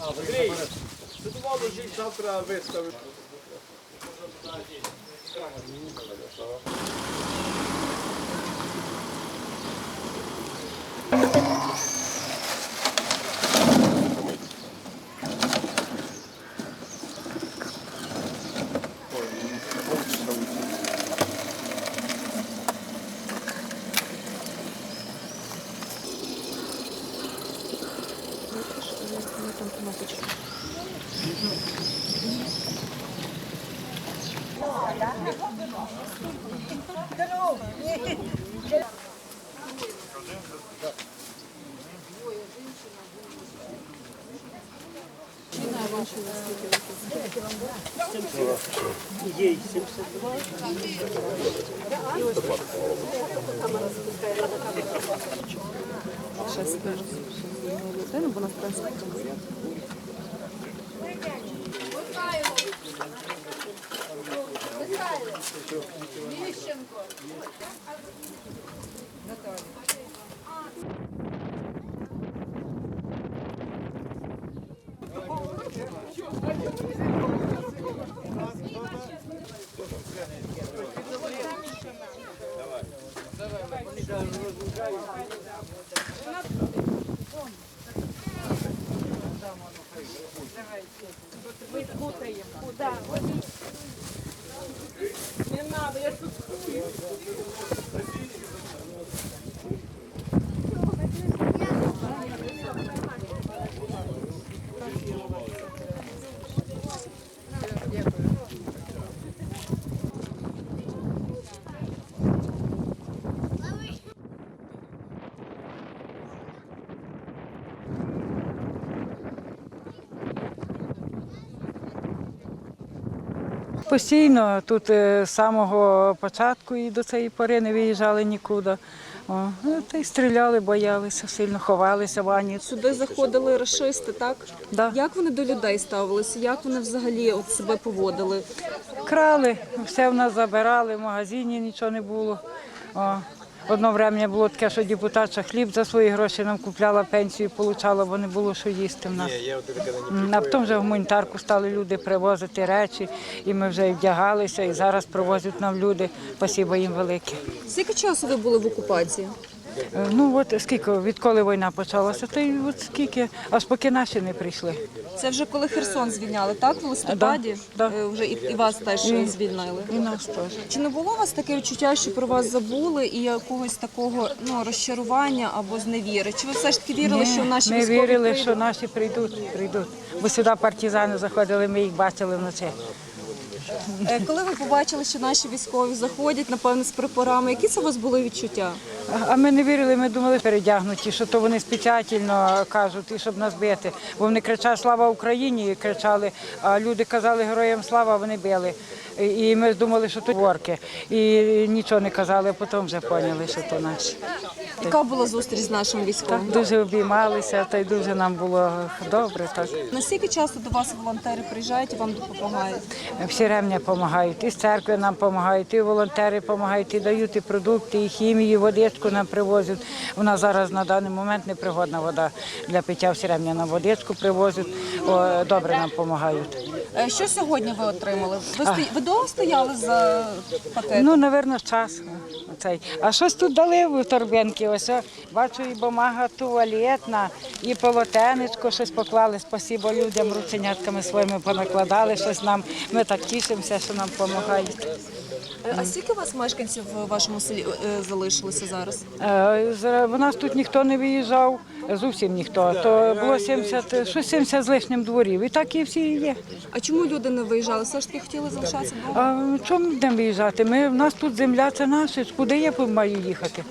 Андрій, судово ложіть завтра виставити. Ей 72. Сейчас скажу. Ну, бо нас транспорт. Ми путаємо. Куда? Не надо, я тут. Постійно тут е, з самого початку і до цієї пори не виїжджали нікуди. О, ну, та й стріляли, боялися, сильно ховалися в Ані. Сюди заходили расисти, так? Да. Як вони до людей ставилися? Як вони взагалі от себе поводили? Крали, все в нас забирали, в магазині нічого не було. О, одно время було таке, що депутатша хліб за свої гроші нам купляла, пенсію отримала, бо не було що їсти в нас. А потім вже в гуманітарку стали люди привозити речі, і ми вже і вдягалися, і зараз привозять нам люди. Спасибо їм велике. Скільки часу ви були в окупації? Е, Ну от скільки, відколи війна почалася, то й от скільки, аж поки наші не прийшли. Це вже коли Херсон звільняли, так? В листопаді? Да, да. Е, Вже і, і вас теж І- звільнили. І нас теж. Чи не було у вас таке відчуття, що про вас забули і якогось такого ну, розчарування або зневіри? Чи ви все ж таки вірили, що наші ми військові вірили, прийдуть? що наші прийдуть, прийдуть. Бо сюди партизани заходили, ми їх бачили вночі. Е, Коли ви побачили, що наші військові заходять, напевно, з прапорами, які це у вас були відчуття? А- ми не вірили, ми думали передягнуті, що то вони спеціально кажуть, і щоб нас бити. Бо вони кричали Слава Україні! і кричали, а люди казали героям слава, вони били. І- ми думали, що то ворки. І нічого не казали, а потім вже поняли, що то наші. Яка була зустріч з нашим Так, військовим? дуже обіймалися, та й дуже нам було добре. Так. Наскільки часто до вас волонтери приїжджають і вам допомагають? Всі ремня допомагають, і з церкви нам допомагають, і волонтери допомагають, і дають і продукти, і хімію, і водичку нам привозять. У нас зараз на даний момент непригодна вода для пиття всі ремня нам водичку привозять, О, добре нам допомагають. Е, Що сьогодні ви отримали? Ви, сто... ви довго стояли за пакетом? Ну, напевно, час. Оцей. А щось тут дали в торбинки. Ось о, бачу, і бумага туалетна, і полотенечко щось поклали. Спасибо людям, рученятками своїми понакладали щось нам. Ми так тішимося, що нам допомагають. Е, А скільки у вас мешканців в вашому селі е, залишилося зараз? Е, з- У нас тут ніхто не виїжджав, зовсім ніхто. То було 70, щось 70 з лишнім дворів. І так і всі є. А чому люди не виїжджали? Все ж таки хотіли залишатися вдома? А чому будемо виїжджати? Ми, в нас тут земля це наша, куди я маю їхати?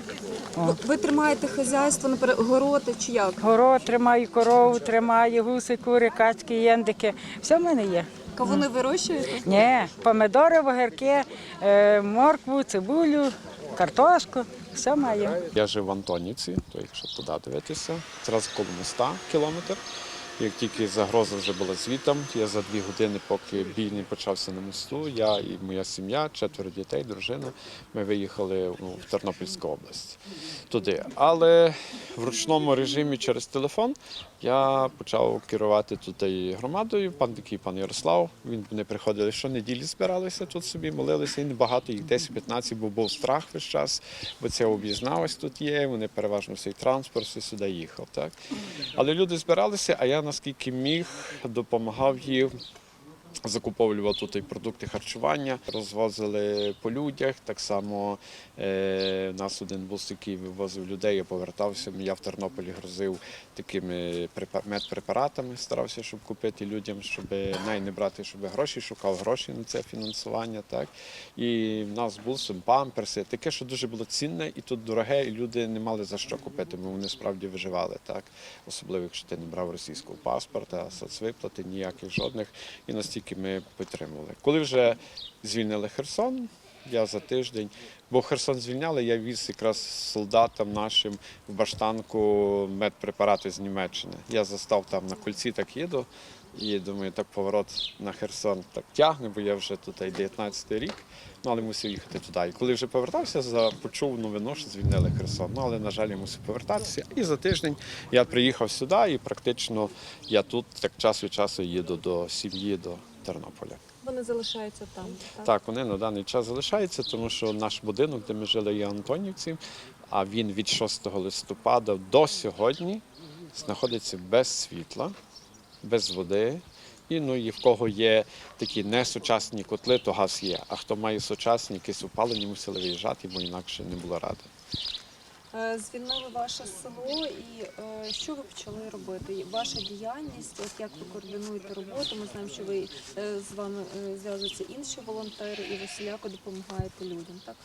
Ви, ви тримаєте хазяйство, наперед, городи чи як? Город тримаю, корову тримаю, гуси, кури, качки, єндики. Все в мене є. Кавуни вирощуєте? Ні, помидори, огірки, е, моркву, цибулю, картошку. Все маємо. Я жив в Антоніці, то якщо туди дивитися, зразу коло моста кілометр. Як тільки загроза вже була звітом, я за дві години, поки бій не почався на мосту, я і моя сім'я, четверо дітей, дружина, ми виїхали в Тернопільську область туди. Але в ручному режимі через телефон я почав керувати тут громадою. Пан такий пан Ярослав. Він вони приходили щонеділі, збиралися тут собі, молилися і небагато, їх 10-15, бо був страх весь час, бо ця об'їзна тут є. Вони переважно всій транспорт сюди їхав. Так? Але люди збиралися, а я наскільки міг допомагав їм. Закуповував тут і продукти харчування, розвозили по людях. Так само е, нас один бус, який вивозив людей, я повертався. Я в Тернополі грозив такими медпрепаратами, старався, щоб купити людям, щоб най не брати, щоб гроші шукав гроші на це фінансування. Так і в нас був памперси, таке, що дуже було цінне, і тут дороге, і люди не мали за що купити, бо вони справді виживали. Так, особливо якщо ти не брав російського паспорта, соцвиплати ніяких жодних. І настільки ми підтримували. Коли вже звільнили Херсон, я за тиждень, бо Херсон звільняли, я віз якраз солдатам нашим в баштанку медпрепарати з Німеччини. Я застав там на кольці, так їду. І думаю, так поворот на Херсон так тягне, бо я вже тут 19-й рік, ну але мусив їхати туди. І коли вже повертався, почув новину, що звільнили Херсон. Ну але, на жаль, я мусив повертатися. І за тиждень я приїхав сюди, і практично я тут так час від часу їду до сім'ї, до Тернополя. Вони залишаються там. Так? Так, вони на даний час залишаються, тому що наш будинок, де ми жили, є Антонівці, а він від 6 листопада до сьогодні знаходиться без світла, без води. І ну і в кого є такі несучасні котли, то газ є. А хто має сучасні, якісь опалені, мусили виїжджати, бо інакше не було ради. Е, Звільнили ваше село і е, що ви почали робити? Ваша діяльність, от як ви координуєте роботу? Ми знаємо, що ви е, з вами зв'язуються інші волонтери, і ви всіляко допомагаєте людям. Так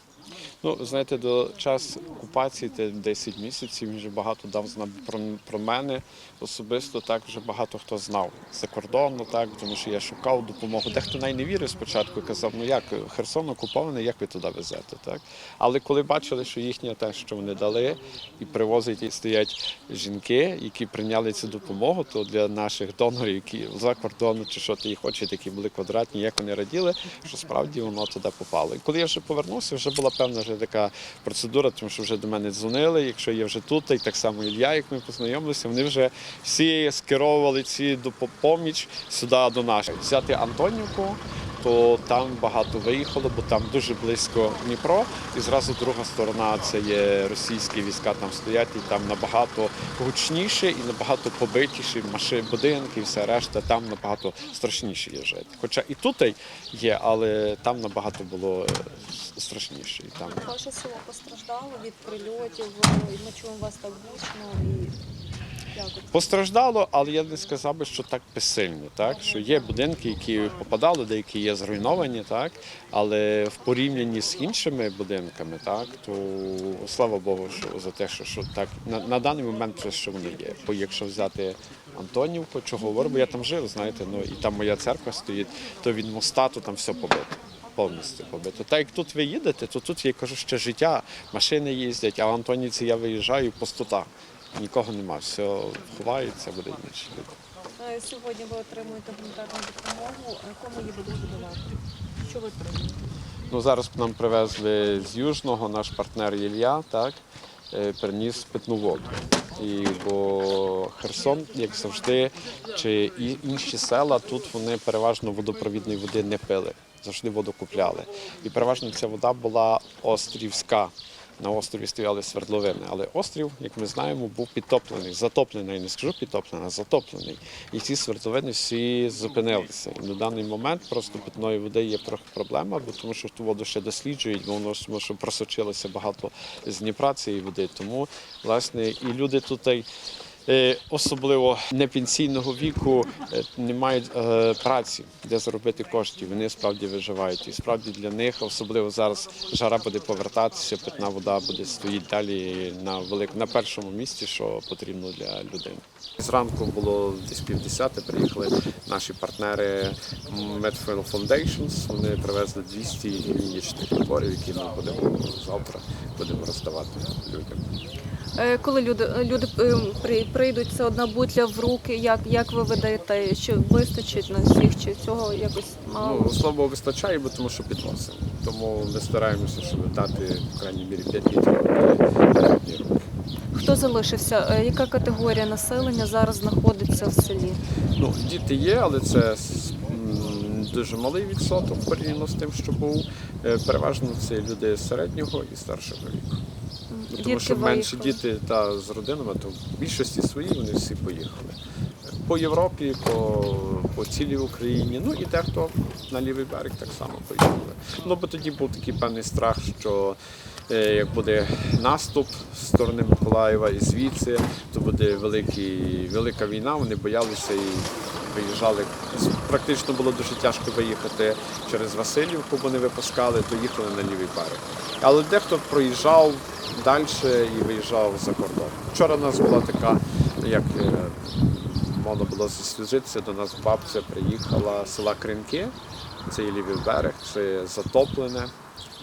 Ну, знаєте, до час окупації, те 10 місяців, він вже багато дав знав про, про мене особисто. Так вже багато хто знав за кордону, так тому що я шукав допомогу. Дехто навіть не вірив спочатку, казав, ну як Херсон окупований, як ви туди везете? Так але коли бачили, що їхнє те, що вони дали, і привозять і стоять жінки, які прийняли цю допомогу, то для наших донорів, які за кордону чи що ти їх очі такі були квадратні, як вони раділи, що справді воно туди попало. І коли я вже повернувся, вже була певна вже така процедура, тому що вже до мене дзвонили. Якщо я вже тут, і так само Ілля, як ми познайомилися, вони вже всі скеровували ці допоміч сюди до наших. Взяти Антонівку, то там багато виїхало, бо там дуже близько Дніпро, і зразу друга сторона це є російські війська там стоять, і там набагато гучніше і набагато побитіші машини, будинки, і все решта, там набагато страшніше є жити. Хоча і тут є, але там набагато було е, страшніше. І там ваше село постраждало від прильотів. е, Ми чуємо вас так гучно і? Постраждало, але я не сказав би, що так безсильно. Так що є будинки, які попадали, деякі є зруйновані, так але в порівнянні з іншими будинками, так то слава Богу, що за те, що, що так на, на даний момент це що вони є. Бо якщо взяти Антонівку, чого говорю, бо я там жив, знаєте, ну і там моя церква стоїть, то від моста то там все побито. Повністю побито. Так як тут ви їдете, то тут я кажу, ще життя, машини їздять, а в Антонівці я виїжджаю пустота. Нікого нема, все ховається, буде інші люди. Е, Сьогодні ви отримуєте гуманітарну допомогу. Кому її будуть видавати? Що ви отримуєте? Ну, зараз нам привезли з Южного наш партнер Єлія, так, е, приніс питну воду. І бо Херсон, як завжди, чи і інші села, тут вони переважно водопровідної води не пили, завжди воду купляли. І переважно ця вода була острівська. На острові стояли свердловини, але острів, як ми знаємо, був підтоплений, затоплений, не скажу підтоплений, а затоплений. І ці свердловини всі зупинилися. І на даний момент просто питної води є трохи проблема, бо тому що ту воду ще досліджують, бо воно тому що просочилося багато з Дніпра цієї води. Тому власне і люди тут. Е, Особливо непенсійного віку е, не мають е, праці, де заробити коштів. Вони справді виживають. І справді для них, особливо зараз, жара буде повертатися, питна вода буде стоїть далі на велик на першому місці, що потрібно для людини. Зранку було десь півдесяти. Приїхали наші партнери Medfield Foundations. Вони привезли 200 гігієнічних наборів, які ми будемо завтра будемо роздавати людям. Е, Коли люди, люди е, при- прийдуть, це одна бутля в руки, як, як ви видаєте, чи вистачить на всіх, чи цього якось мало? Ну, слава вистачає, бо тому що підносимо. Тому ми стараємося, щоб дати, в крайній мірі, 5 літрів. Хто залишився? Е, Яка категорія населення зараз знаходиться в селі? Ну, діти є, але це дуже малий відсоток порівняно з тим, що був. Е, Переважно це люди середнього і старшого віку. Ну, тому що менші діти та з родинами, то в більшості свої вони всі поїхали. По Європі, по, по цілій Україні, ну і дехто на лівий берег так само поїхали. Ну бо тоді був такий певний страх, що е, як буде наступ з сторони Миколаєва і звідси, то буде великий, велика війна, вони боялися і виїжджали. Практично було дуже тяжко виїхати через Васильівку, бо не випускали, то їхали на лівий берег. Але дехто проїжджав далі і виїжджав за кордон. Вчора у нас була така, як е, можна було заслужитися, до нас бабця приїхала з села Кринки, це є лівий берег, це затоплене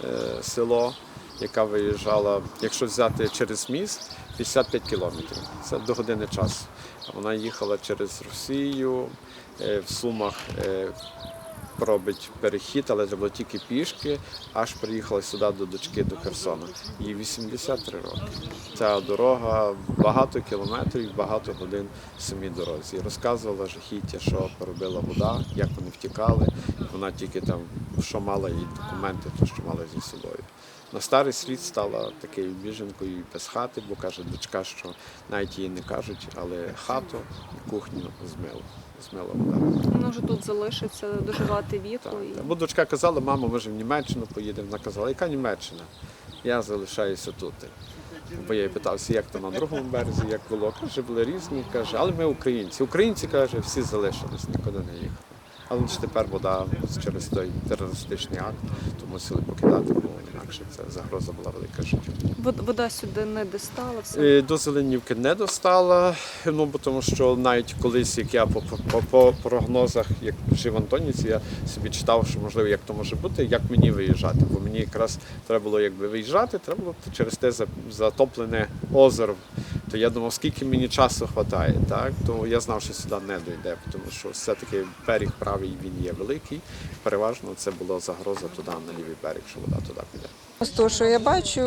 е, село, яка виїжджала, якщо взяти через міст, 55 кілометрів. Це до години часу. Вона їхала через Росію, е, в Сумах е, робить перехід, але це було тільки пішки, аж приїхала сюди до дочки до Херсона. Їй 83 роки. Ця дорога багато кілометрів, багато годин в самій дорозі. Розказувала жахіття, що поробила вода, як вони втікали. Вона тільки там, що мала її документи, то що мала зі собою. На старий світ стала такою біженкою без хати, бо каже дочка, що навіть їй не кажуть, але хату і кухню змила. Змила вода. Може тут залишиться доживати віку. Так, І... Бо дочка казала, мамо, ми ж в Німеччину поїдемо. Вона казала, яка Німеччина? Я залишаюся тут. Бо я її питався, як то на другому березі, як було. Каже, були різні, каже, але ми українці. Українці, каже, всі залишились, нікуди не їхали. Але ж тепер вода через той терористичний акт, то мусили покидати, бо інакше це загроза була велика життю. Вод- Вода сюди не дістала все. Е, До Зеленівки не достала, ну бо тому що навіть колись, як я по, по, по прогнозах, як жив Антоніці, я собі читав, що можливо, як то може бути, як мені виїжджати. Бо мені якраз треба було якби виїжджати, треба було через те затоплене озеро. То я думав, скільки мені часу вистачає, так? То я знав, що сюди не дойде, тому що все-таки берег правий він є великий. Переважно це була загроза туди, на лівий берег, що вода туди піде. З того, що я бачу,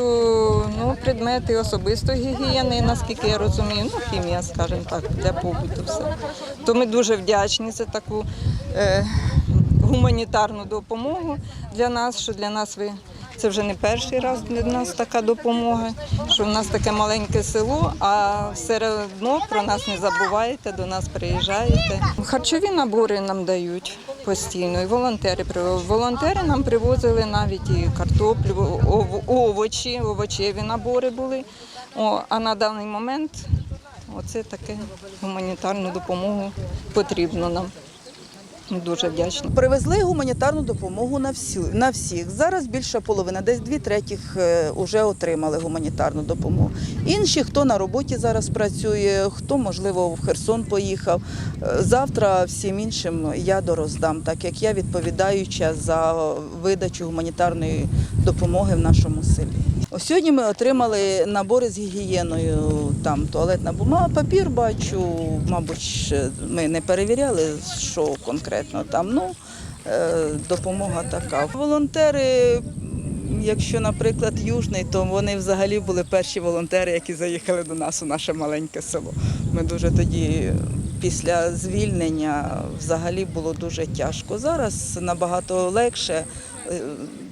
ну, предмети особистої гігієни, наскільки я розумію, ну, хімія, скажімо так, для побуту все. То ми дуже вдячні за таку е, гуманітарну допомогу для нас, що для нас ви. Це вже не перший раз для нас така допомога, що в нас таке маленьке село, а все одно про нас не забуваєте, до нас приїжджаєте. Харчові набори нам дають постійно, і волонтери. Волонтери нам привозили навіть і картоплю, овочі, овочеві набори були. А на даний момент оце таке гуманітарну допомогу потрібно нам. Дуже вдячні. Привезли гуманітарну допомогу на всю на всіх. Зараз більша половина, десь дві третіх вже отримали гуманітарну допомогу. Інші, хто на роботі зараз працює, хто можливо в Херсон поїхав. Е, Завтра всім іншим я дороздам, так як я відповідаюча за видачу гуманітарної допомоги в нашому селі. Ось Сьогодні ми отримали набори з гігієною, там туалетна бумага, папір бачу, мабуть, ми не перевіряли, що конкретно там. Ну, е, допомога така. Волонтери, якщо, наприклад, Южний, то вони взагалі були перші волонтери, які заїхали до нас у наше маленьке село. Ми дуже тоді. Після звільнення взагалі було дуже тяжко. Зараз набагато легше.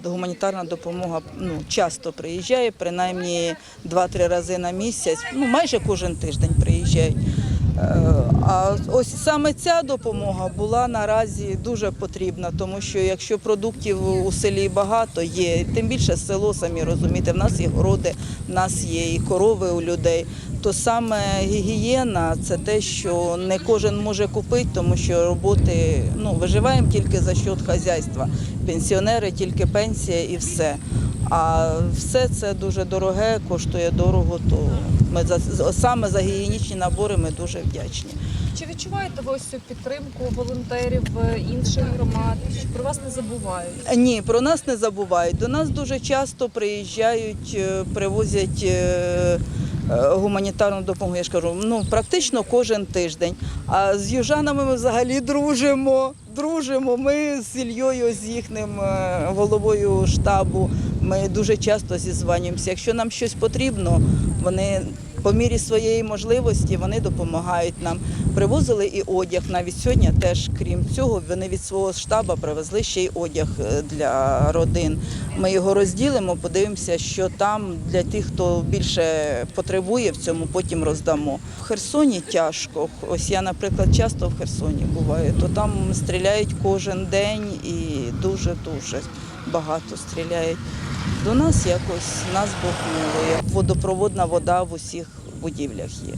Гуманітарна допомога ну, часто приїжджає, принаймні 2-3 рази на місяць, ну майже кожен тиждень приїжджають. Е, А ось саме ця допомога була наразі дуже потрібна, тому що якщо продуктів у селі багато є, тим більше село, самі розумієте, в нас є городи, в нас є і корови у людей. То саме гігієна це те, що не кожен може купити, тому що роботи ну виживаємо тільки за счет хазяйства. Пенсіонери, тільки пенсія і все. А все це дуже дороге, коштує дорого. То ми за саме за гігієнічні набори ми дуже вдячні. Чи відчуваєте ви ось цю підтримку волонтерів е, інших громад? Чи про вас не забувають? Ні, про нас не забувають. До нас дуже часто приїжджають, е, привозять е, гуманітарну допомогу. Я ж кажу, ну практично кожен тиждень. А з южанами ми взагалі дружимо. Дружимо. Ми з Ільєю, з їхнім е, головою штабу. Ми дуже часто зізванюємося. Якщо нам щось потрібно, вони по мірі своєї можливості вони допомагають нам. Привозили і одяг. Навіть сьогодні теж, крім цього, вони від свого штабу привезли ще й одяг е, для родин. Ми його розділимо, подивимося, що там для тих, хто більше потребує в цьому, потім роздамо. В Херсоні тяжко. Ось я, наприклад, часто в Херсоні буваю, то там стріляють кожен день і дуже-дуже багато стріляють. До нас якось нас Бог милує. Водопроводна вода в усіх будівлях є.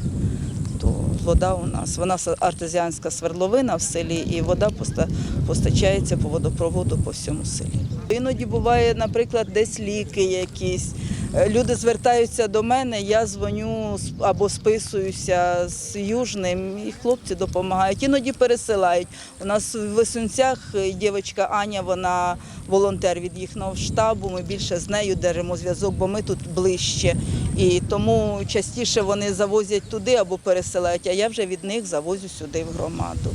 То вода у нас, вона артезіанська свердловина в селі, і вода поста- постачається по водопроводу по всьому селі. Іноді буває, наприклад, десь ліки якісь. Е, Люди звертаються до мене, я дзвоню або списуюся з Южним, і хлопці допомагають. Іноді пересилають. У нас в Висунцях е, дівчинка Аня, вона волонтер від їхнього штабу. Ми більше з нею держимо зв'язок, бо ми тут ближче. І тому частіше вони завозять туди або пересилають, а я вже від них завозю сюди в громаду.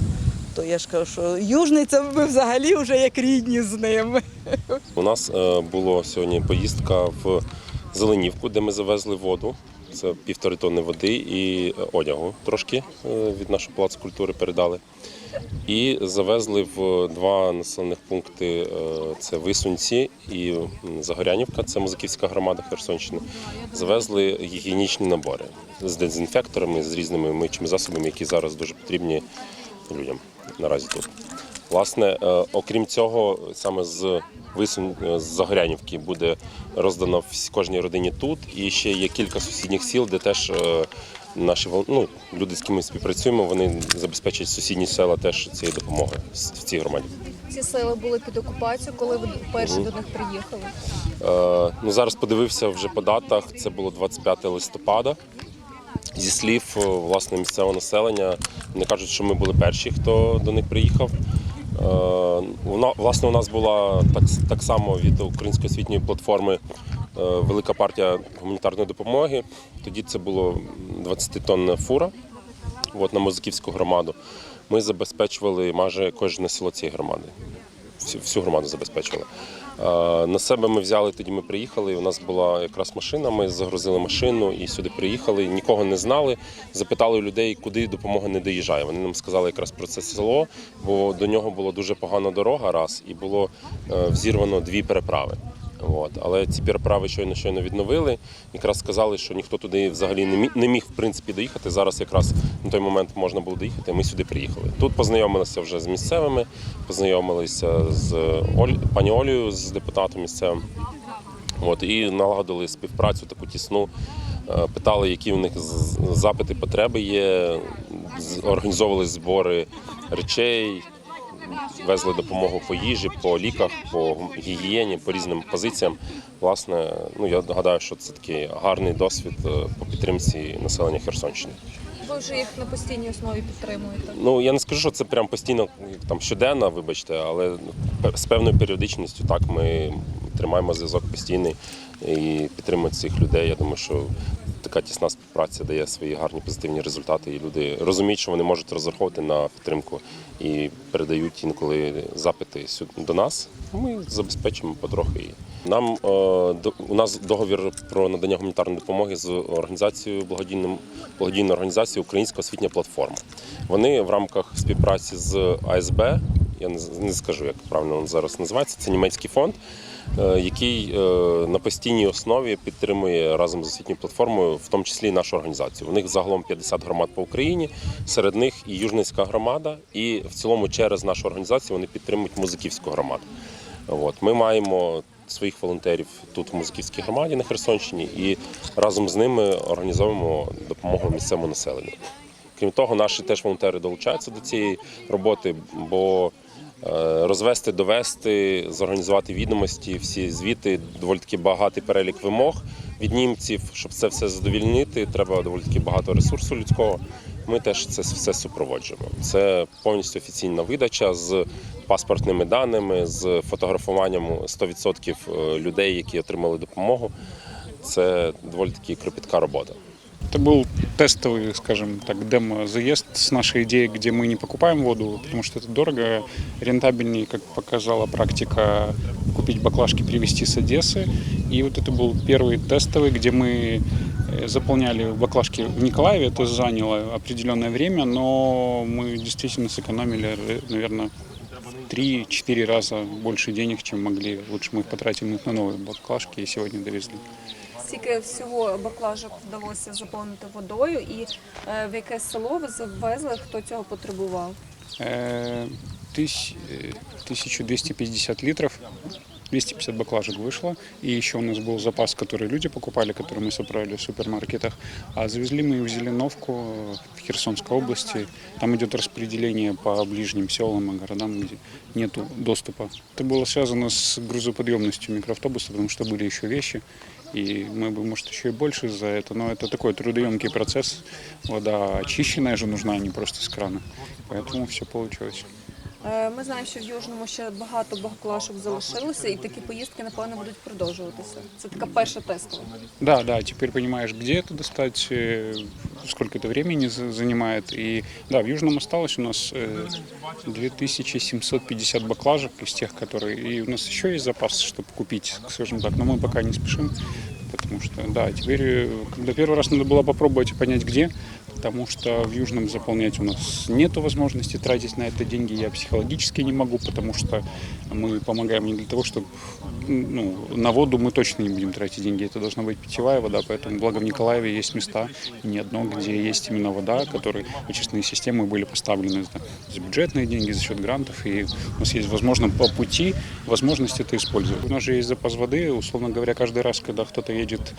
То я ж кажу, що южний це ми взагалі вже як рідні з ними. У нас е, було сьогодні поїздка в Зеленівку, де ми завезли воду. Це півтори тонни води і е, одягу трошки е, від нашого палацу культури передали. І завезли в два населених пункти: е, це Висунці і Загорянівка, це Музиківська громада Херсонщини. Завезли гігієнічні набори з дезінфекторами, з різними миючими засобами, які зараз дуже потрібні людям наразі тут. Власне, е, окрім цього, саме з Висун е, з Загорянівки буде роздано кожній родині тут. І ще є кілька сусідніх сіл, де теж е, наші ну, люди, з ким ми співпрацюємо, вони забезпечать сусідні села теж цією допомогою в цій громаді. Ці сили були під окупацією, коли ви вперше до них приїхали. Е, ну, зараз подивився вже по датах. Це було 25 листопада. Зі слів власне місцевого населення, вони кажуть, що ми були перші, хто до них приїхав. Е, власне у нас була так, само від української освітньої платформи е, велика партія гуманітарної допомоги. Тоді це було 20-тонна фура от, на Мозиківську громаду. Ми забезпечували майже кожне село цієї громади. Всю громаду забезпечували. Е, На себе ми взяли, тоді ми приїхали. У нас була якраз машина. Ми загрузили машину і сюди приїхали. Нікого не знали. Запитали людей, куди допомога не доїжджає. Вони нам сказали якраз про це село, бо до нього була дуже погана дорога раз, і було е, взірвано дві переправи. От. Але ці переправи щойно щойно відновили. Якраз сказали, що ніхто туди взагалі не міг, не міг в принципі доїхати. Зараз якраз на той момент можна було доїхати. Ми сюди приїхали. Тут познайомилися вже з місцевими, познайомилися з Оль... пані Олею, з депутатом місцевим. От, і налагодили співпрацю таку тісну. Е, Питали, які в них запити, потреби є. Організовували збори речей, везли допомогу по їжі, по ліках, по гігієні, по різним позиціям. Власне, ну я гадаю, що це такий гарний досвід е, по підтримці населення Херсонщини. Ви вже їх на постійній основі підтримуєте. Ну я не скажу, що це прям постійно там щоденно, вибачте, але з певною періодичністю так ми тримаємо зв'язок постійний і підтримуємо цих людей. Я думаю, що така тісна співпраця дає свої гарні позитивні результати, і люди розуміють, що вони можуть розраховувати на підтримку і передають інколи запити сюди до нас. Ми забезпечимо потрохи. Нам е, у нас договір про надання гуманітарної допомоги з організацією благодійним благодійною організацією Українська освітня платформа. Вони в рамках співпраці з АСБ, я не, скажу, як правильно він зараз називається. Це німецький фонд, е, який е, на постійній основі підтримує разом з освітньою платформою, в тому числі і нашу організацію. У них загалом 50 громад по Україні, серед них і Южницька громада, і в цілому через нашу організацію вони підтримують музиківську громаду. От ми маємо своїх волонтерів тут в музиківській громаді на Херсонщині і разом з ними організовуємо допомогу місцевому населенню. Крім того, наші теж волонтери долучаються до цієї роботи, бо розвести, довести, зорганізувати відомості, всі звіти, доволі таки багатий перелік вимог від німців. Щоб це все задовільнити, треба доволі таки багато ресурсу людського. Ми теж це все супроводжуємо. Це повністю офіційна видача з паспортними даними, з фотографуванням 100% людей, які отримали допомогу. Це доволі таки кропітка робота. Это был тестовый, скажем так, демо-заезд с нашей идеей, где мы не покупаем воду, потому что это дорого, рентабельнее, как показала практика, купить баклажки, привезти с Одессы. И вот это был первый тестовый, где мы э, заполняли баклажки в Николаеве. Это заняло определенное время, но мы действительно сэкономили, наверное, в 3-4 раза больше денег, чем могли. Лучше мы их потратим их на новые баклажки и сегодня довезли. Скільки всього баклажок вдалося заповнити водою, і е, в яке село ви завезли, хто цього потребував? Э, тысяч- э, 1250 литров, 250 баклажек вышло. И еще у нас был запас, который люди покупали, который мы собрали в супермаркетах. А завезли мы в Зеленовку, э, в Херсонской области. Там идет распределение по ближним селам и городам, где нет доступа. Это было связано с грузоподъемностью микроавтобуса, потому что были еще вещи. И мы бы, может, еще и больше за это. Но это такой трудоемкий процесс. Вода очищенная же нужна, а не просто с крана. Поэтому все получилось. Е, Ми знаємо, що в Южному ще багато баклажок залишилося, і такі поїздки, напевно, будуть продовжуватися. Це така перша тестова. Да, да, теперь понимаешь, где это достать, э, сколько это времени за- занимает. И да, в Южном осталось у нас э, 2750 баклажек из тех, которые... И у нас еще есть запас, чтобы купить, скажем так, но мы пока не спешим, потому что, да, теперь, э, когда первый раз надо было попробовать и понять, где, потому что в Южном заполнять у нас нету возможности тратить на это деньги, я психологически не могу, потому что мы помогаем не для того, чтобы ну, на воду мы точно не будем тратить деньги, это должна быть питьевая вода, поэтому благо в Николаеве есть места, и не одно, где есть именно вода, которые очистные системы были поставлены за, бюджетные деньги, за счет грантов, и у нас есть, возможно, по пути возможность это использовать. У нас же есть запас воды, условно говоря, каждый раз, когда кто-то едет,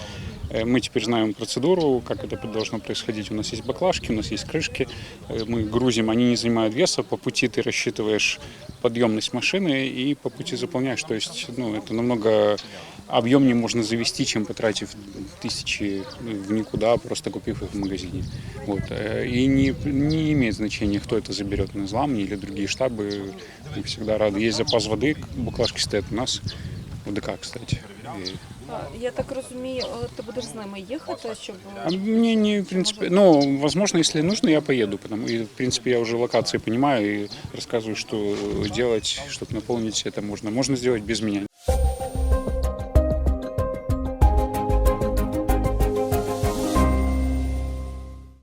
мы теперь знаем процедуру, как это должно происходить. У нас есть баклажки, у нас есть крышки, э, мы грузим, они не занимают веса, по пути ты рассчитываешь подъемность машины и по пути заполняешь. То есть, ну, это намного объемнее можно завести, чем потратив тысячи ну, в никуда, просто купив их в магазине. Вот. Э, И не, не имеет значения, кто это заберет на зламни или другие штабы. Мы всегда рады. Есть запас воды, баклажки стоят у нас в ДК, кстати. И Е, Я так розумію, е, ти будеш з ними їхати, щоб А мне не, в принципе, ну, возможно, если нужно, я поеду, потому и, в принципе, я уже локации понимаю и рассказываю, что делать, чтобы наполнить это можно. Можно сделать без меня.